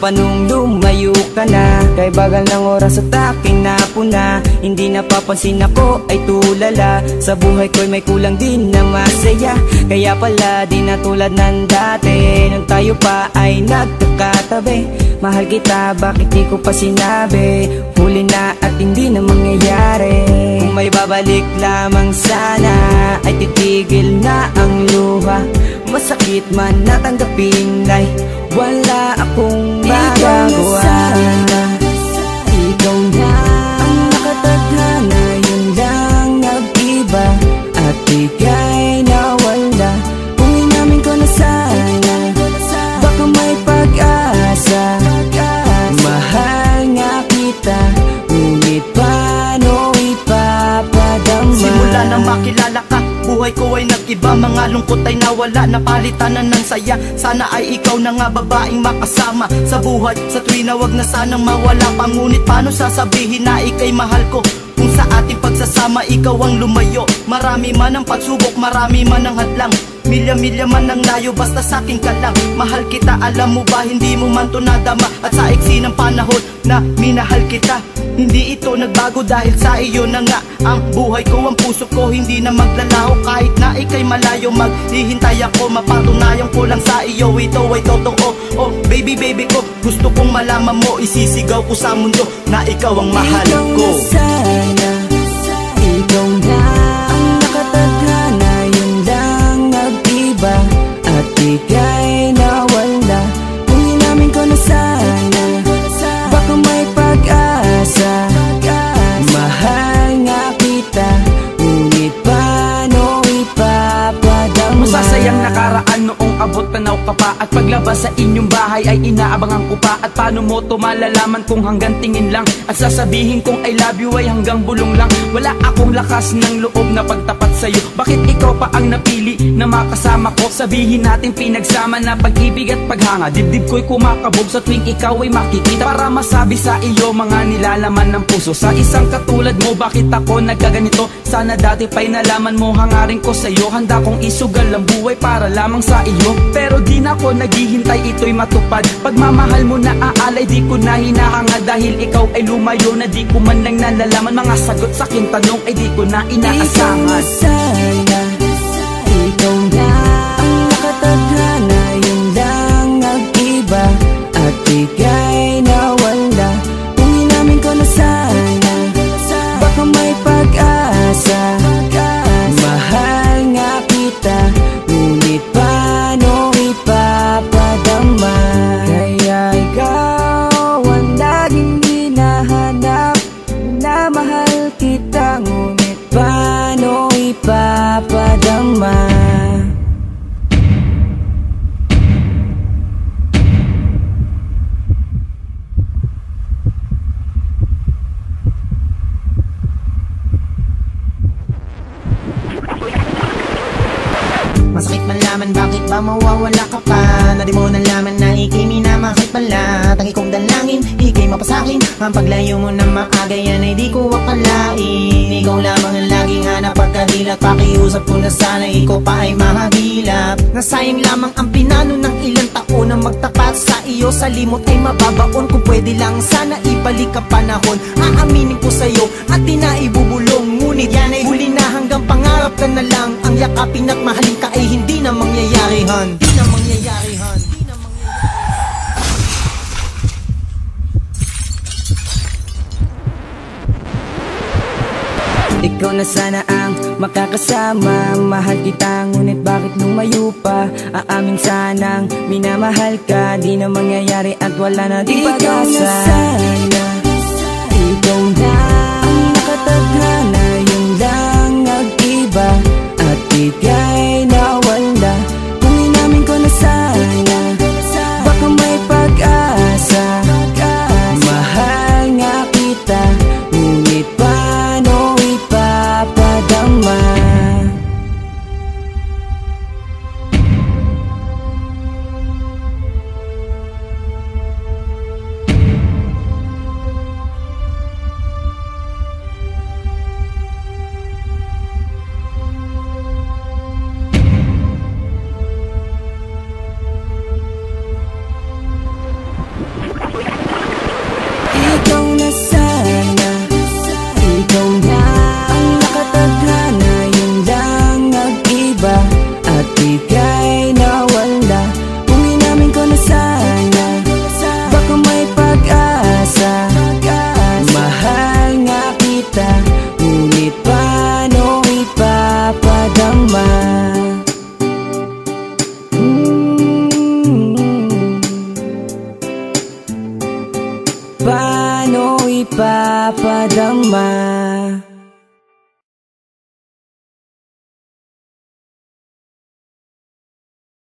pa nung lumayo ka na Kay bagal ng oras at aking napuna. Hindi napapansin ako ay tulala. Sa buhay ko'y may kulang din na masaya. Kaya pala di na tulad ng dati Nung tayo pa ay nagkakatabi. Mahal kita bakit di ko pa sinabi? Huli na at hindi na mangyayari. Kung may babalik lamang sana Ay titigil na ang luha Masakit man natanggapin ay wala akong magagawa Buhay ko ay nag-iba Mga lungkot ay nawala Napalitan na ng saya. Sana ay ikaw na nga babaeng makasama. Sa buhay Sa tuwi na wag na sanang mawala pa. Ngunit paano sasabihin na ikay mahal ko? Kung sa ating pagsasama ikaw ang lumayo. Marami man ang pagsubok Marami man ang hadlang. Milya-milya man ang layo basta sa akin ka lang Mahal kita alam mo ba hindi mo man to nadama. At sa iksi ng panahon na minahal kita Hindi ito nagbago dahil sa iyo na nga. Ang buhay ko, ang puso ko hindi na maglalaho. Kahit na ikay malayo maghihintay ako. Mapatunayan ko lang sa iyo ito ay totoo. Oh baby baby ko gusto kong malaman mo. Isisigaw ko sa mundo na ikaw ang mahal Ikaw ko na sana papá. Paglabas sa inyong bahay ay inaabangan ko pa. At paano mo to malalaman kung hanggang tingin lang? At sasabihin kong I love you ay hanggang bulong lang. Wala akong lakas ng loob na pagtapat sa'yo. Bakit ikaw pa ang napili na makasama ko? Sabihin natin pinagsama na pag-ibig at paghanga. Dibdib ko'y kumakabog sa tuwing ikaw ay makikita. Para masabi sa iyo mga nilalaman ng puso. Sa isang katulad mo bakit ako nagkaganito? Sana dati pa'y nalaman mo hangarin ko sa'yo. Handa kong isugal ang buhay para lamang sa iyo. Pero di na ako naghihintay ito'y matupad. Pagmamahal mo na aalay di ko na hinahanga. Dahil ikaw ay lumayo na di ko man lang nalalaman. Mga sagot sa aking tanong ay di ko na inaasahan ba mawawala ka pa. Na di mo nalaman na ikay minamahal pala. Tangi kong dalangin, ikay mapasakin. Ang paglayo mo na maaga yan ay di ko akalain. Ikaw lamang ang laging hanap pagkadilat Pakiusap ko na sana ikaw pa ay mahagilap. Nasayang lamang ang pinano ng ilang taon Na magtapat sa iyo. Sa limot ay mababaon Kung pwede lang sana ibalik ka panahon. Aaminin ko sa'yo at di na ibubulong. Ngunit yan ay huli na hanggang pangarap ka na lang. Ang yakapin at mahalin ka ay hindi han. Hindi na mangyayari han. Hindi na mangyayari. Ikaw na sana ang makakasama. Mahal kita ngunit bakit lumayo pa? Aamin sanang minamahal ka. Di na mangyayari at wala na di pag-asa Ikaw na sana. Ikaw na ang nakatadhana Yun lang nag-iba. At ika'y nagpapadama